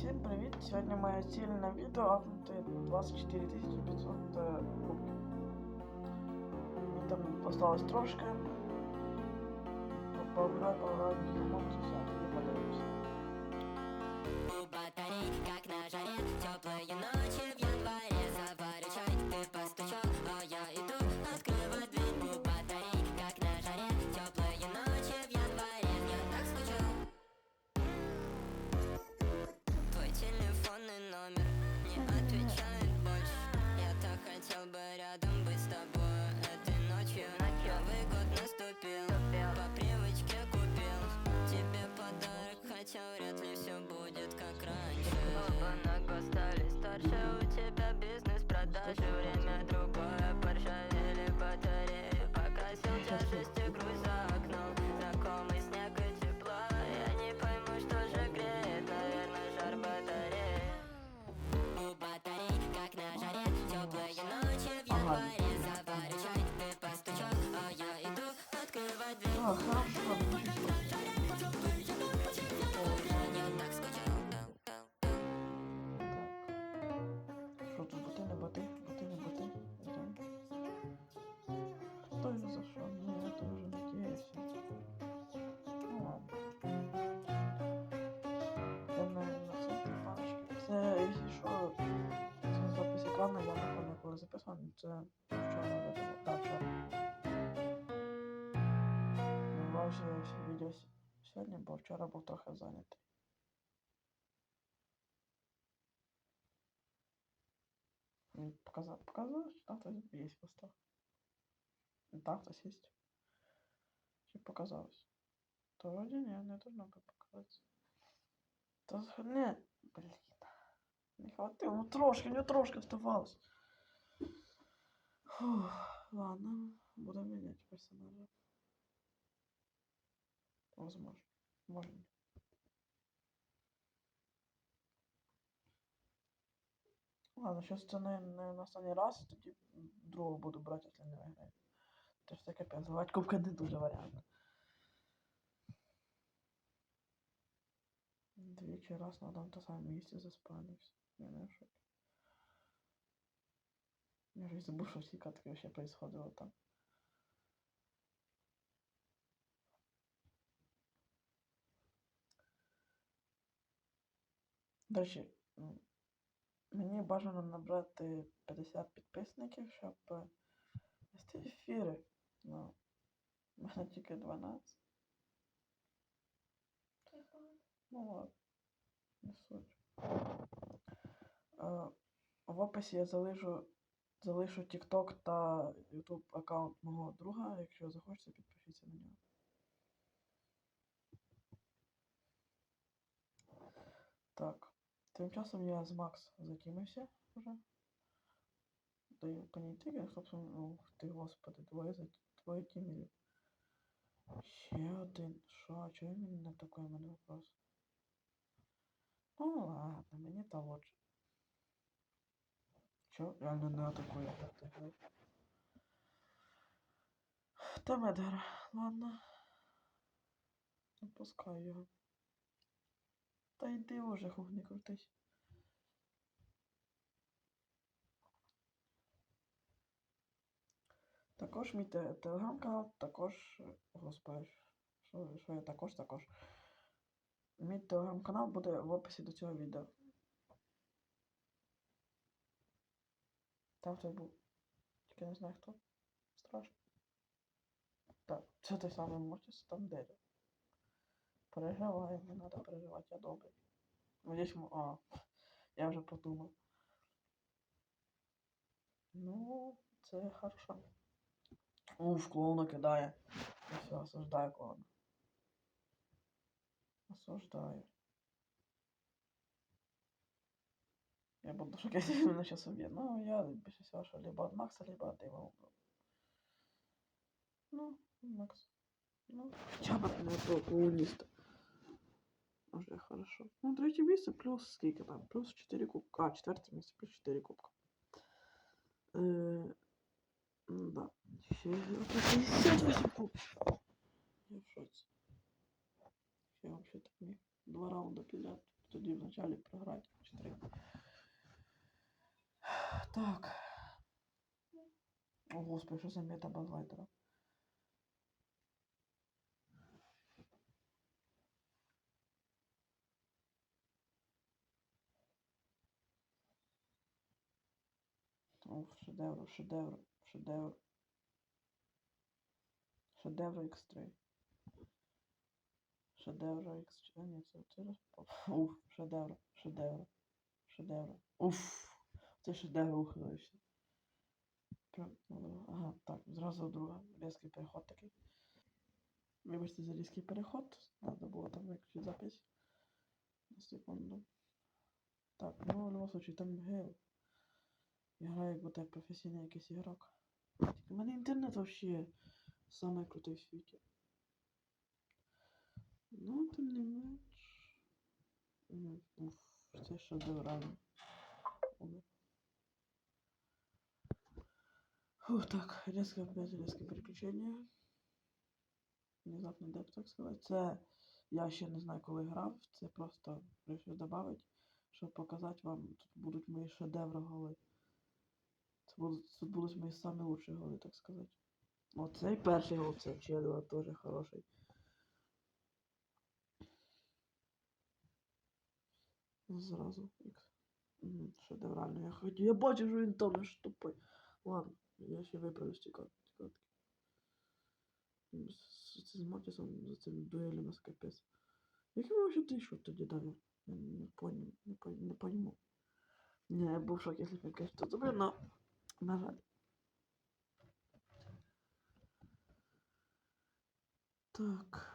Всім привіт! Сьогодні моя ціль на відео апнути 24 500 е, кубків. Мені там осталось трошки. Поиграю, поиграю, ремонт, все, тоді подивимось. Так. Що тут боти, не боти, боти, не боти. Хто його за що? Ні, я теж надіюся. Ну ладно. Це не на центрі паночки. Це, якщо що, це запис екрану, я не пам'ятаю, коли записав, це Не бачив відео сьогодні, бо вчора був трохи зайнятий. Показал, показалось, что там кто-то есть просто. Там кто-то есть. Чи показалось? То вроде не, не должно было показаться. То з- не, блин. Не хватило, ну трошки, ну трошки оставалось. Фух, ладно, буду менять персонажа. Возможно. Может. ні. Ладно, сейчас це не на останній раз, тоді другого буду брати, якщо не виграю. Тож це капець, звати кубка не дуже варіант. Двічі раз на одному та самому місці заспавнився. Я не в шокі. Я вже забув, що всі катки вообще происходило там. До речі, Мені бажано набрати 50 підписників, щоб вести ефіри. Ну, в мене тільки 12. Ну ладно, не суть. Е, в описі я залишу, залишу TikTok та YouTube аккаунт мого друга. Якщо захочете, підпишіться на нього. Так. Тим часом я з Макс закинувся вже. Даю понятий, ух ти, господи, двоє двоє тімерів. Ще один. А чого він не такий мене вопрос? Ну ладно, мені того ж. Чо? Реально не атакує. Та медер, ладно. Опускаю його. Та йди уже, хух, не крутись. Також мій телеграм-канал, також. е, Господи, що, що я також також. Мій телеграм-канал буде в описі до цього відео. Там хтось був. Тільки не знаю хто. Страшно. Так, це той самий Мортіс, там дерево. Переживаю, не треба переживати, я добрий. Надіюсь, а, я вже подумав. Ну, це хорошо. Уф, клоуна кидає. І все, осуждаю клоуна. Осуждаю. Я буду шукать именно сейчас убью. Ну, я більше всього, що либо от Макса, либо от Дэйва. Ну, Макс. Ну, хотя бы не от клоуниста. Уже хорошо. Ну, третє місце плюс скільки там? Плюс 4 кубка. А, четверте місце плюс 4 кубка. Е, да. Ще 58 кубків. Я в шоці. Я вообще так міг два раунда підряд. тоді вначалі програти чи три. Так. О, господи, що за мета базлайтера? Уф, шедевр, шедевр, шедевр. Шедевр X3. Шедевр X... А, ні, це, розпав. Уф, шедевр, шедевр, шедевр. Уф, це шедевр ухилився. Ну, ага, так, зразу друга. Різкий переход такий. Вибачте за різкий переход. Надо було там виключити запись. На секунду. Так, ну в будь-якому случаю там гейл. Я граю як будто професійний якийсь ігрок. В мене інтернет вообще самий крутий в світі. Ну, тим не менш. Уф, це шедеврально. Ой. Фух, так, резко опять резке переключення. Внезапно деп, так сказати. Це я ще не знаю, коли грав. Це просто вирішив додати, щоб показати вам. Тут будуть мої шедеври голи. Це будуть, тут будуть мої самі лучші голи, так сказати. Оцей перший гол, це Чедова теж хороший. Зразу ікс. Шедеврально. Я хотів. Я бачив, що він там аж тупий. Ладно, я ще виправлю ці катки. М, З Матісом за цими дуелями з капець. Як йому вообще тишу тоді дали? Я не понял, не, не пойму. Не, я був в шокі, якщо він каже, то добре, но, жаль. Так.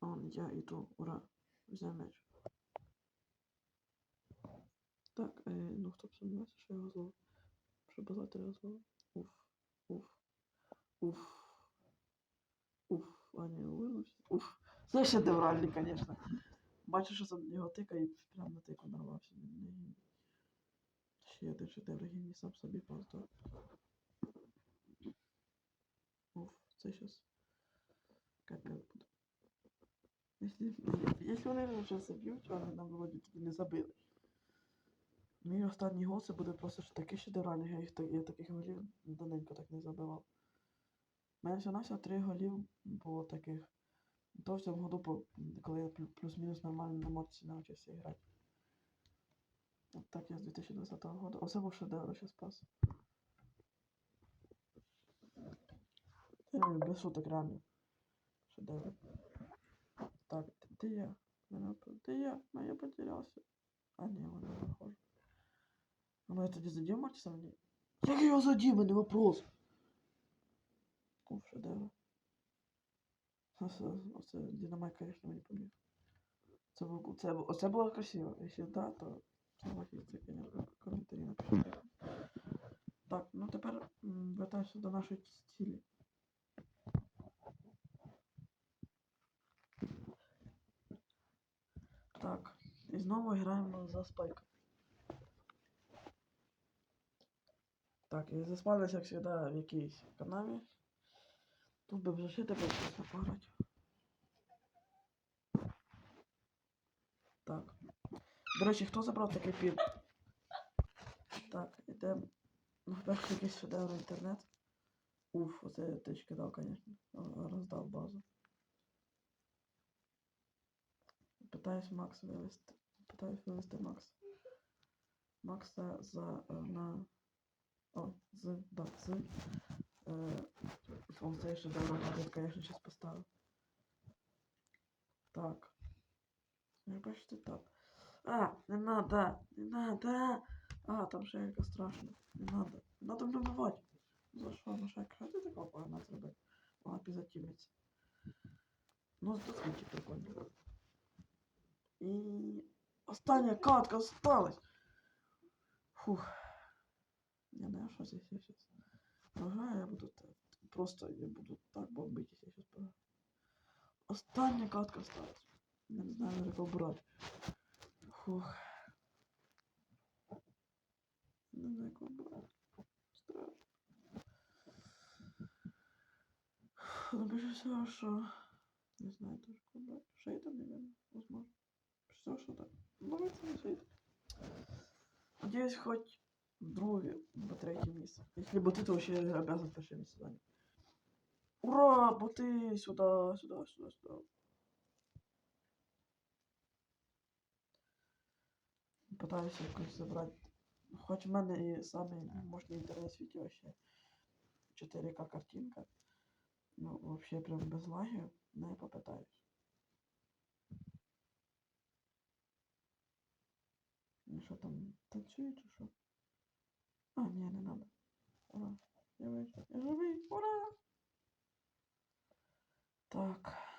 Он, я иду, ура. Взяв мяч. Так, е, ну хто б сумнівався, що я його зловив. Що базати його зловив. Уф, уф, уф. Уф, а не вилився. Уф. Це шедевральний, конечно. Бачу, що там його тика і прям на тику нарвався. Ще один шедевр гінь сам собі просто. Уф, це щас. Капець буде. Якщо, якщо вони вже заб'ють, вони нам вроді тоді не забили. Мій останній гол це буде просто ж такий шедевральний, я, їх, я таких голів давненько так не забивав. У мене всього три голів було таких. То в цьому году, коли я плюс-мінус нормально на моці навчився грати. Так я з 2020 року. Оце був шедевр, що спас. Це без шуток реально. Шедевр. Так, де я? Мене Де я? Ну я потерявся. А ні, вона не виходжу. Ну я тоді задів Мартіса мені. Як я його задів, мене вопрос. Уф, шедевр. Оце, оце динамайк, конечно, мені поміг. Це було, це, оце було красиво. Якщо да, то конечно, коментарі напишіть. Так, ну тепер вертаємося до нашої цілі. Так, і знову граємо за спайка. Так, і заспалися, як завжди, в якійсь канаві. Тут би вже тебе чесно пограти. Так. До речі, хто забрав такий пін? Так, ідемо. Ну, перш якийсь шедевр інтернет. Уф, оце я тич кидав, звісно. Роздав базу. Питаюсь Макс вивести. Питаюсь вивести Макс. Макса за е, на. О, з. Да, з. Е, он цей шедевр я, конечно, сейчас поставив. Так. Я бачите так. А, не надо, не надо. А, там ще яка страшна. Не надо. Не надо вбивати. За що? Ну ще що ти такого погано зробив? Вона підзатімиться. Ну, тут скільки прикольно. І остання катка осталась. Фух. Я не знаю, що здесь я сейчас. Ага, я буду так. Просто я буду так бомбить, если я сейчас програю. Остання катка осталась. Я не знаю, як обрати. Фух. Не знаю, як обрати. Страшно. Ну, більше всього, що... Не знаю теж, як обрати. Шейдер, наверное, возможно. Більше всього, що так. Давайте лежить. Надеюсь, хоть в друге, або третє місце. Якщо боти, то вообще обязан перше місце зайняти. Ура! Боти! Сюда, сюда, сюда, сюда. Пытаюся якось забрати. Хоч в мене і самий мощний інтернет в світі вообще 4К картинка. Ну, вообще прям без лагів. Не попитаюсь. Ну що там, танцює чи що? А, ні, не надо. Ура. Я. Я живий. Ура! Так.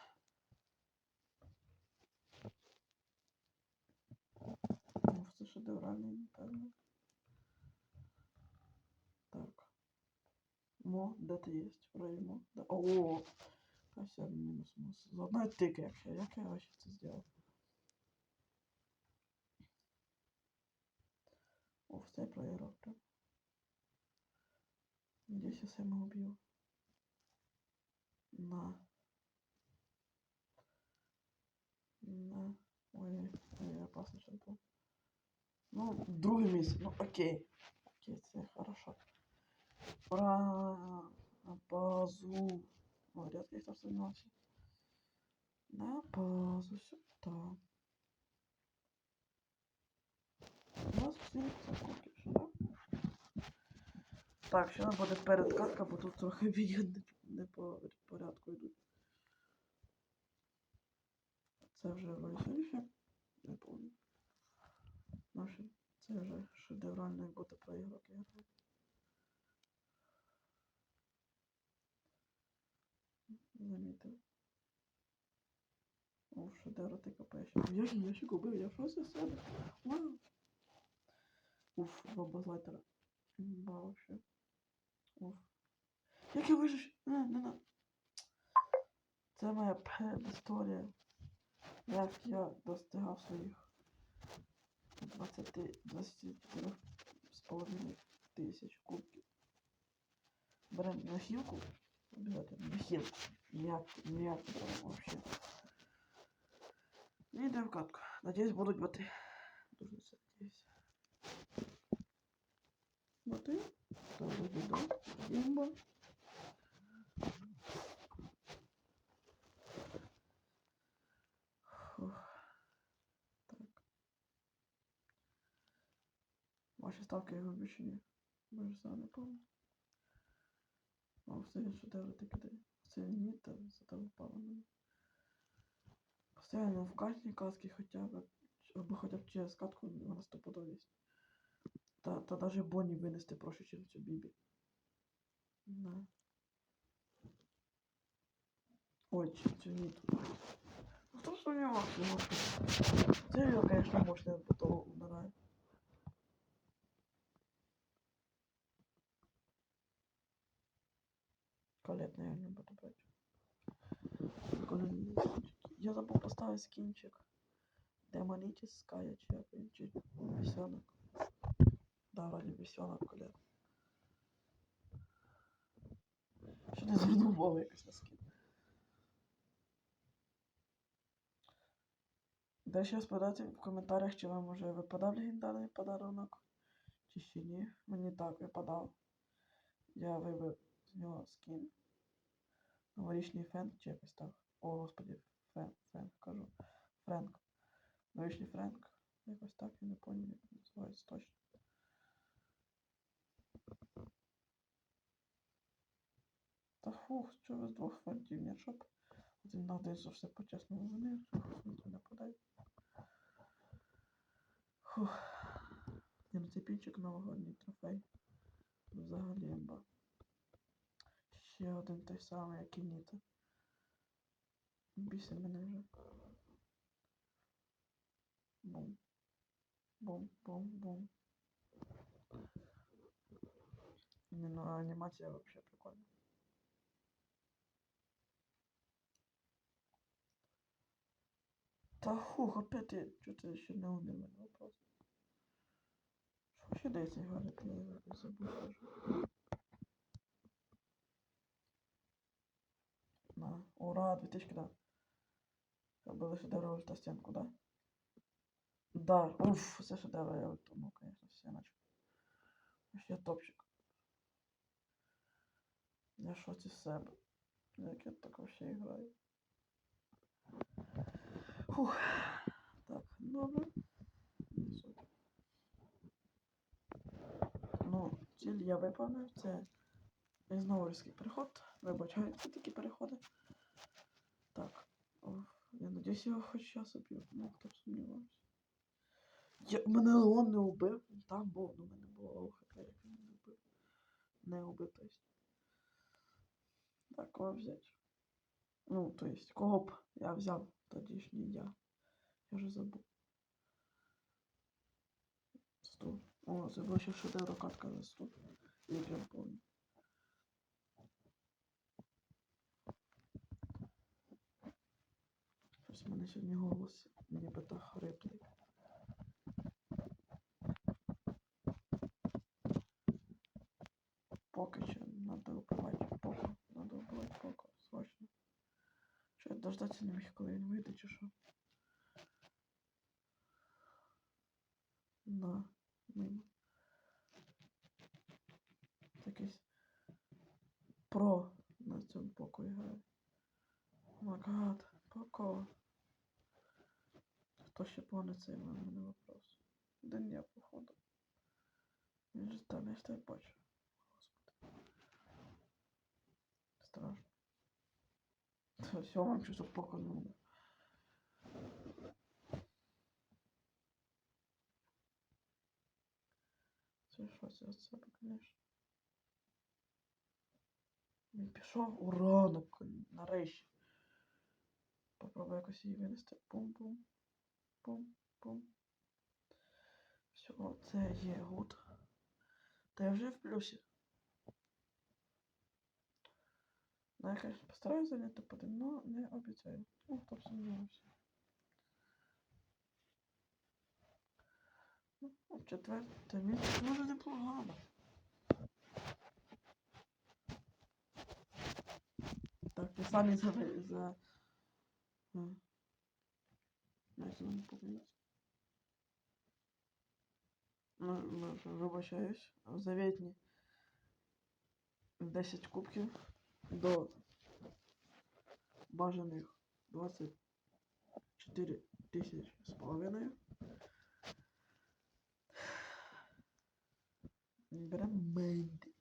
Ну, це шедевральний, напевно. Так. Мо, де ти є? Реймо. Да. О! А все, мінус мус. З одної тики, як я. Як я вообще це зробив? О, все проіграв прям. Надеюсь, я сам убью. На. На. Ой, ой, опасно сейчас был. Ну, другое место. Ну, окей. Окей, це хорошо. На базу. О, их там сомневался. На базу сюда. У нас всі закупки? Так, ще нам буде передкатка, бо тут трохи відео не, по порядку йдуть. Це вже веселіше. Не помню. Наше, це вже шедеврально, як буде про ігроки грати. Замітив. О, шедевр ти копаєш. Я ж я ще купив, я що це себе? Вау! Уф, два базлайтера. Ба, вообще. Уф. Як я вижив? Не, не, не. Це моя історія. Як я достигав своїх 20, 24 з половиною тисяч кубків. Берем на хілку. Обязательно на хілку. Ніяк, ніяк не вообще. Йдемо в катку. Надіюсь, будуть боти. Дуже це надіюсь. Боти. То вроді да. Імба. Фух. Так. Ваші ставки його більше ні. Боже, сам не помню. О, все шедевр ти кидає. Це ні, та там впало мені. Постоянно в кожній катці хоча б, або хоча б через катку вона стопудовість. Та, та даже Бонні винести проще, чим цю Бібі. Да. Ой, цю Ніту. Ну хто сумнівався, може. Це його, конечно, мощно до того Колет, наверное, буду брать. Я забыл поставить скинчик. Демоническая чи бесенок. Да, вроде бесенок, колет. Що не увагу якось на скин. Дай ще спитати в коментарях, чи вам уже випадав легендарний подарунок, чи ще ні. Мені так випадав. Я вибив з нього скін. Новорічний фенк чи якось так. О, господи, Френк, Френк кажу. Френк. Новорічний Френк. Якось так, я не пам'ятаю, як називається точно. Та фух, що ви з двох фронтів, ні, щоб один на один все по-чесному вони фронтів не подають. Фух. Ні, ну цей новогодній трофей. Взагалі имба. Ще один той самий, як і Ніта. Бісить мене вже. Бум. Бум, бум, бум. Не, ну анімація вообще прикольна. Та хух, опять я что-то еще не умер мене вопрос. Що ще десь грати, я забув даже. На, ура, 2000 да. Ще дорогу та стінку, да? Да, уф, це шедевр, я утонув, конечно, все наче. Ще топчик. Я шоці себе. Як я так вообще граю. Фух. Так, добре. Ну, ціль я виповнив. Це різновольський переход. Вибачаються такі переходи. Уф, я хоч час уб'ю. Ну, хто б. Я, мене Леон не убив. Там був, ну мене було ОХП, як він не убив. Не убив, то есть. Так, кого взяти? Ну, то есть, кого б я взяв тодішній я. Я вже забув. Стоп. О, це була ще шедевр катка за стоп. Я прям помню. Щось в мене сьогодні голос нібито хриплий. Поки що надо вбивати поко. Надо вбивати поко, срочно. Що я дождатися не міг, коли він вийде, чи що? цей в мене вопрос? Да ні, походу. Він же там, я ж тебе бачу. Господи. Страшно. Та все вам щось поко надо. Це щось від себе, конечно. Він пішов. Ура, након- нарешті. Попробую якось її винести. Пум-пум. Пум-пум. Все, це є гуд. Та я вже в плюсі. Ну, я, конечно, постараюсь зайняти топ-1, но не обіцяю. Ну, хто б сумнівався. Ну, четверте місце може непогано. Так, ти самі за... за... М. Як це мене помилиться? Ну, ну, що, вибачаюсь. Заветні 10 кубків до бажаних 24 тисяч з половиною. Беремо Менді.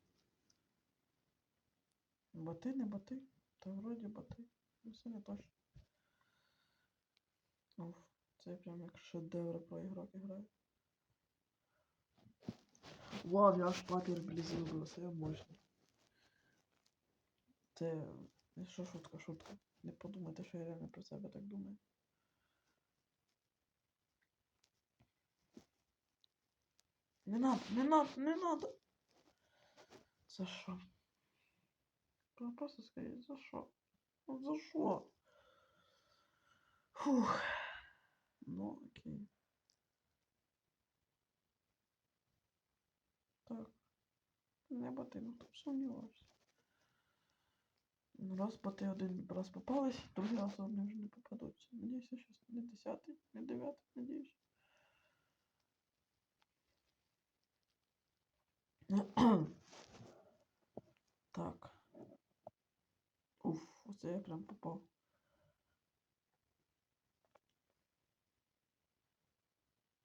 Боти, не боти. Та вроді боти. Ну, Все не точно. Уф, це прям як шедевр про ігрок грає. Вау, я аж папір близі зробив, це мощно. Це. е, Що шутка, шутка. Не подумайте, що я реально про себе так думаю. Не надо, не надо, не надо. За що? Ну, Просто скажіть, за що? Ну, за що? Фух. Ну, окей. Не боти, ну там сумнівався. Ну, раз боти один раз попались, другий раз вони вже не попадуться. Надіюся, що не десятий, не дев'ятий, надіюсь. Так. Уф, оце я прям попав.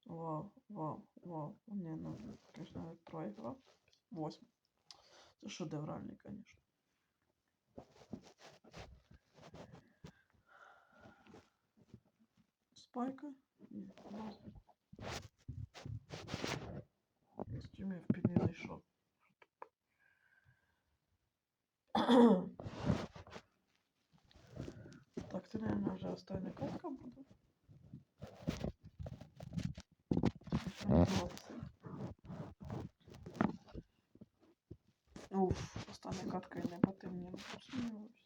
Вау, вау, вау. Не, ну, конечно, навіть проіграв. Восьмий. Це шедевральний, конечно. Спайка? Ні, в під не зайшов. Так, це, наверное, вже остання катка буде. Остання катка і не потемніла, посміювався.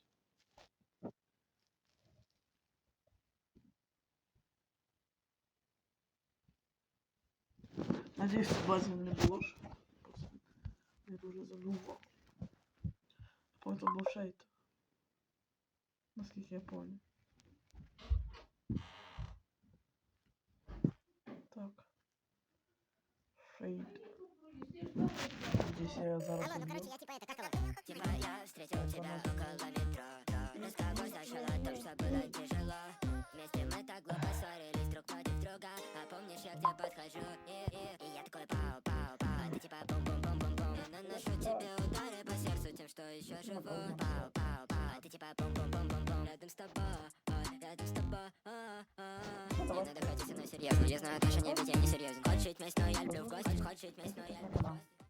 Надіюсь, в базі не було ж. Просто Я дуже занував. Потім був шейт. Наскільки я пам'ятаю. Шаид. Здесь я зараз Алло, ну убью. короче, я типа это, как его? Типа я встретил тебя около метро. Разговор зашел о том, что было тяжело. Вместе мы так глупо ссорились друг против друга. А помнишь, я к тебе подхожу? И, и, и я такой пау, пау, пау. А Ты типа бум-бум-бум-бум-бум Я наношу тебе удары по сердцу тем, что еще живу. Пау, пау, пау. А Ты типа бум-бум-бум-бум-бум Рядом с тобой, ой, рядом с тобой а, а. Не надо ходить со мной серьезно Я знаю отношения, ведь я не серьезен Хочешь жить вместе, но я люблю в гости. Хочешь жить вместе, но я люблю в гости